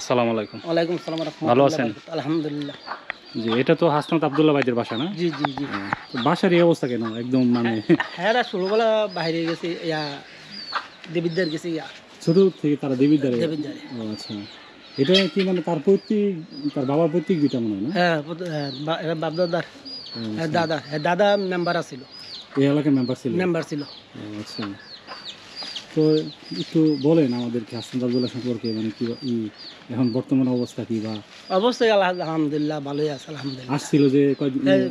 আসসালামু আলাইকুম। ওয়ালাইকুম সালাম রহমতুল্লাহ ভালো আছেন? আলহামদুলিল্লাহ। জি এটা তো হাসনাত আবদুল্লাহ ভাইদের বাসা না? জি জি জি। বাসার এই অবস্থা কেন? একদম মানে হ্যাঁ রা ছোটবেলা বাইরে গেছি ইয়া দেবিদ্দার গেছি ইয়া। ছোট থেকে তারা দেবীদারে দেবিদ্দারে ও আচ্ছা। এটা কি মানে তার পৈতৃক তার বাবার পৈতৃক বিটা মনে হয় না? হ্যাঁ হ্যাঁ, বাপদাদার হ্যাঁ, দাদা হ্যাঁ দাদা মেম্বার আছিল। এই এলাকার মেম্বার ছিল? মেম্বার ছিল। ও, আচ্ছা। তো একটু বলেন আমাদেরকে হাসনাত আবদুল্লাহ সম্পর্কে মানে কি এখন বর্তমান অবস্থা কি বা? আল্লাহ আলহামদুলিল্লাহ ভালোই আছে আলহামদুলিল্লাহ। আসছিল যে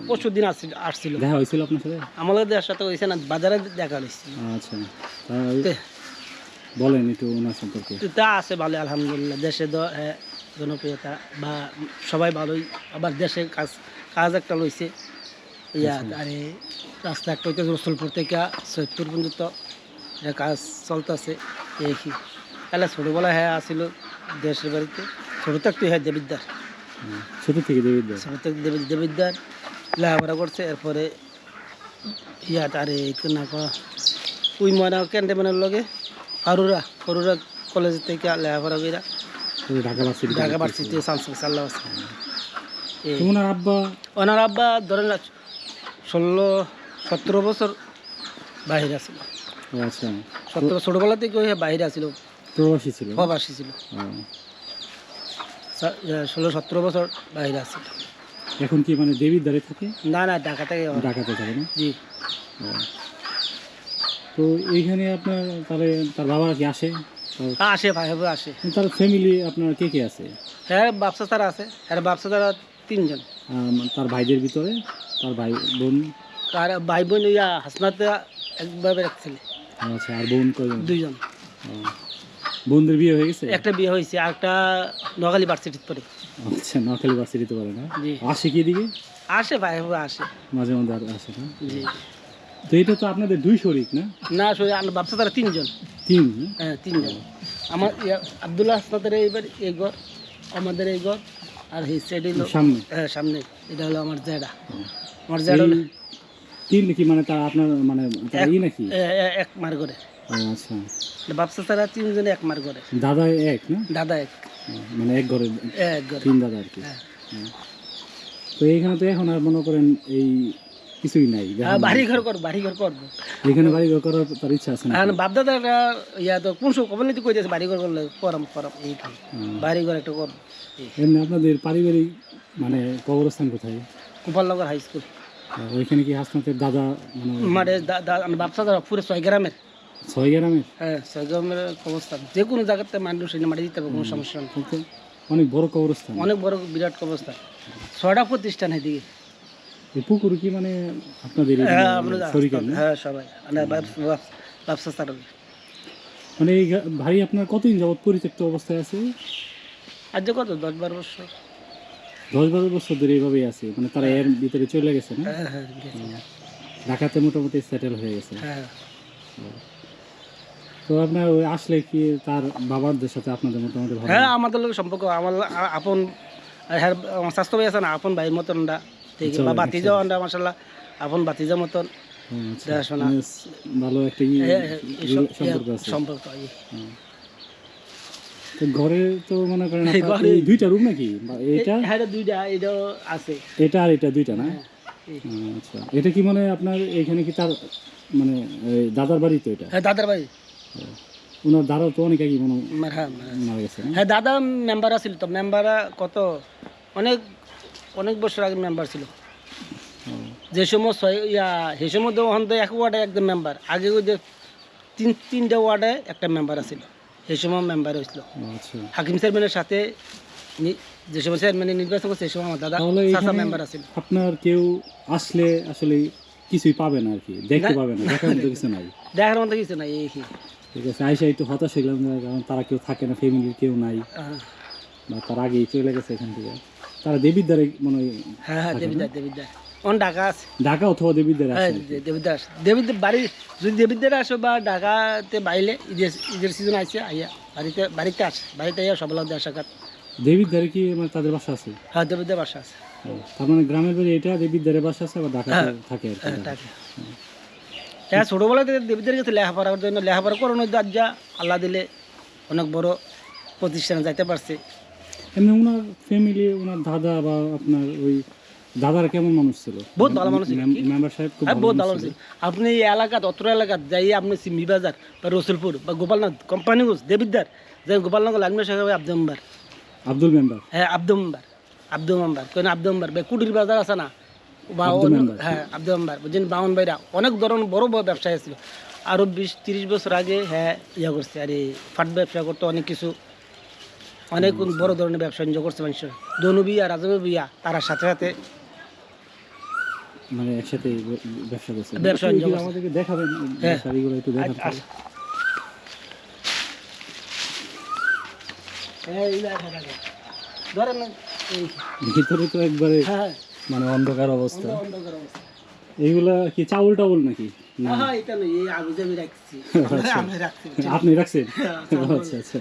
পরশু দিন আসছিল আসছিল। দেখা হয়েছিল আপনার সাথে? আমাদের সাথে হয়েছে না বাজারে দেখা হয়েছিল। আচ্ছা বলেন একটু ওনার সম্পর্কে। তা আছে ভালো আলহামদুলিল্লাহ। দেশে দ- জনপ্রিয়তা বা সবাই ভালোই আবার দেশে কাজ কাজ একটা লইছে। ইয়া আরে রাস্তা একটা হইতে রসুলপুর থেকে সৈয়দপুর পর্যন্ত। এটা কাজ চলতেছে এই তাহলে ছোটোবেলা হ্যাঁ আসিল দেশের বাড়িতে। ছোটো থাকতে হ্যাঁ দেবিদ্দার ছোট থেকে দেবীদার ছোটো থেকে দেবী দেবিদ্দার লেখাপড়া করছে এরপরে ইয়াত আরে একটু না করা উই ময়না ক্যান্টনমেন্টের লগে ফারুরা ফারুরা কলেজ থেকে লেখাপড়া কইরা তো ঢাকা ভার্সিটি ঢাকা ভার্সিটি সানসিক সাল্লাহ ওনার আব্বা? ওনার আব্বা ধরেন ষোলো সতেরো বছর বাইরে আছিল আচ্ছা। ছোটোবেলা থেকে ওই বাইরে আছিল প্রবাসী ছিল? প্রবাসী ষোলো সতেরো বছর বাইরে আছিল এখন কি মানে দেবীদারে থাকে? না না ঢাকা থেকে ঢাকাতে থাকে না? জি। তো এইখানে আপনার তাহলে তার বাবা কি আসে? হ্যাঁ, আসে ভাই ভাই আসে। তার ফ্যামিলি আপনার কে কে আছে? হ্যাঁ ব্যবসা তারা আছে। আর ব্যবসা তারা তিনজন। তার ভাইদের ভিতরে? তার ভাই বোন? আর ভাই বোন ইয়া হাসনাতে একভাবে এক ছেলে। আচ্ছা আর বোন কয়জন? দুইজন। বোনদের বিয়ে হয়ে গেছে? একটা বিয়ে হয়েছে আর একটা নোয়াখালী ভার্সিটির পরে আচ্ছা নোয়াখালী ভার্সিটিতে পারে না? আসে কি দিকে আসে ভাই আসে। মাঝে মাঝে আর আসে না? জি। তো এটা তো আপনাদের দুই শরিক না? না আসলে আমার ব্যবসা তারা তিনজন। তিন? হ্যাঁ তিনজন। আমার আবদুল্লাহ হাসনাতের এইবার এই ঘর আমাদের এই ঘর আর এই সাইড সামনে? হ্যাঁ সামনে। এটা হলো আমার জেডা আমার জেডা তিন কি মানে তার আপনার মানে তার ই নাকি? এক মার ও আচ্ছা। ব্যবসা তারা তিনজনে এক মার ঘরে দাদা এক না? দাদা এক। মানে এক ঘরে এক ঘরে। তিন দাদা আর কি। হ্যাঁ। তো এইখানে তো এখন আর মনে করেন এই কিছুই নাই হ্যাঁ, বাড়ি ঘর করব বাড়ি ঘর করব। এখানে বাড়ি ঘর করার তার ইচ্ছা আছে না আর বাপদাদা একটা ইয়া তো কোন সব কবে কইতেছে বাড়ি ঘর করলে করম করম এই বাড়ি ঘর একটা করব। এমনি আপনাদের পারিবারিক মানে কবরস্থান কোথায়? Gopalnagar high school. ওইখানে কি হাসনাতের দাদা মানে আমার ব্যবসা তারা পুরো ছয় গ্রামের ছয় গ্রামের হ্যাঁ ছয় গ্রামের অবস্থান। যে কোনো জায়গাতে মানুষ এনে মাটি দিতে হবে কোনো সমস্যা নেই। অনেক বড় কবরস্থান। অনেক বড় বিরাট অবস্থান ছয়টা প্রতিষ্ঠান এদিকে। পুকুর কি মানে আপনাদের হ্যাঁ হ্যাঁ সবাই। মানে ব্যবসা ব্যবসা মানে এই ভাই আপনার কতদিন যাবত পরিত্যক্ত অবস্থায় আছে? আজ কত? দশ বারো বছর। দশ বারো বছর ধরে এইভাবেই আছে। মানে তারা এর ভিতরে চলে গেছে না? হ্যাঁ হ্যাঁ। ঢাকাতে মোটামুটি সেটেল হয়ে গেছে। হ্যাঁ। তো আপনার ওই আসলে কি তার বাবারদের সাথে আপনাদের মোটামুটি হ্যাঁ আমাদের লোক সম্পর্ক। আমার আপন হ্যাঁ আমার স্বাস্থ্য ভাই আছে না আপন ভাইয়ের মতন আমরা ঠিক বা বাতিজাও আমরা মাসাল্লাহ আপন বাতিজা মতন। আচ্ছা। দেখাশোনা। ভালো একটা হ্যাঁ, হ্যাঁ, সম্পর্ক আছে। সম্পর্ক ঘরে তো মনে করেন দুইটা রুম নাকি? এটা? হ্যাঁ দুইটা এটাও আছে। এটা আর এটা দুইটা না? আচ্ছা। এটা কি মানে আপনার এখানে কি তার মানে দাদার বাড়ি তো এটা? হ্যাঁ দাদার ভাই ওনার দাদা তো অনেক আগে মনে হ্যাঁ মারা। গেছে হ্যাঁ দাদা মেম্বার আছিল তো। মেম্বার কত? অনেক অনেক বছর আগে মেম্বার ছিল। যে সময় ছয় ইয়া সে সময় তো ওখান থেকে এক ওয়ার্ডে একদম মেম্বার আগে ওই যে তিন তিনটা ওয়ার্ডে একটা মেম্বার আছিল। সেই সময় মেম্বার হয়েছিল। আচ্ছা। হাকিম চেয়ারম্যানের সাথে যে সময় চেয়ারম্যানে নির্বাচন করছে সেই সময় আমার দাদা চাচা মেম্বার আছিল আপনার কেউ আসলে আসলে কিছুই পাবে না আর কি দেখতে। পাবে না দেখার মতো কিছু নাই। দেখার মতো কিছু নাই এই কি। ঠিক আছে আইসা একটু হতাশ হইলাম কারণ তারা কেউ থাকে না ফ্যামিলির কেউ নাই। বা তার আগেই চলে গেছে এখান থেকে। তারা দেবীর দ্বারে মনে হয় হ্যাঁ হ্যাঁ দেবিদার দেবিদার অন ঢাকা আছে। ঢাকা অথবা দ্বারে হ্যাঁ আসে। দে- আছে দেবিদার বাড়ি যদি দেবিদার আসো বা ঢাকাতে বাইলে ঈদের ঈদের সিজন আছে আইয়া বাড়িতে বাড়িতে আসে। বাড়িতে আইয়া সব লোক দেখা সাক্ষাৎ দেবীর দ্বারে কি মানে তাদের বাসা আছে? হ্যাঁ দেবিদার বাসা আছে। তার মানে গ্রামের বাড়ি এটা দেবীর দ্বারে বাসা আছে আবার ঢাকাতে হ্যাঁ। থাকে হ্যাঁ থাকে। হ্যাঁ ছোটোবেলা থেকে দেবীদের কাছে লেখাপড়ার জন্য লেখাপড়া করানোর যা আল্লাহ দিলে অনেক বড় প্রতিষ্ঠানে যাইতে পারছে। এমনি ওনার ফ্যামিলি ওনার দাদা বা আপনার ওই দাদার কেমন মানুষ ছিল? বহুত ভালো মানুষ ছিল। মেম্বার সাহেব খুব হ্যাঁ ভালো বহুত ভালো ছিল। আপনি এই এলাকাত অত্র এলাকাত যাই আপনি সিমি বাজার বা রসুলপুর বা গোপালনাথ কোম্পানিগঞ্জ দেবিদ্দার যে গোপালনগর লাগবে সেখানে আব্দুল মেম্বার। আব্দুল মেম্বার? হ্যাঁ আব্দুল মেম্বার। আব্দুল মেম্বার কেন আব্দুল মেম্বার? বা কুটির বাজার আছে না? বা। হ্যাঁ আব্দুল মেম্বার। বুঝছেন? বাউন ভাইরা অনেক ধরনের বড় বড় ব্যবসায়ী ছিল। আরও বিশ তিরিশ বছর আগে হ্যাঁ ইয়া করছে। আর এই ফাট ব্যবসা করতো অনেক কিছু। অনেক বড় ধরনের ব্যবসা করছে মানুষ দনু বিয়া রাজমে বিয়া তার সাথে সাথে মানে একসাথে ব্যবসা করছে। ব্যবসা একটু। আমাদেরকে দেখাবেন হ্যাঁ। শাড়িগুলো একটু দেখাবেন হ্যাঁ এই দেখা দেখা। ধরেন না, এই ভিতরে তো একবারে হ্যাঁ মানে অন্ধকার অবস্থা। এইগুলা কি চাউল টাউল নাকি? না। হ্যাঁ এটা নয় এই আবু জাবি রাখছি। আচ্ছা। আমি রাখছি। আপনি রাখছেন? হ্যাঁ, আচ্ছা আচ্ছা।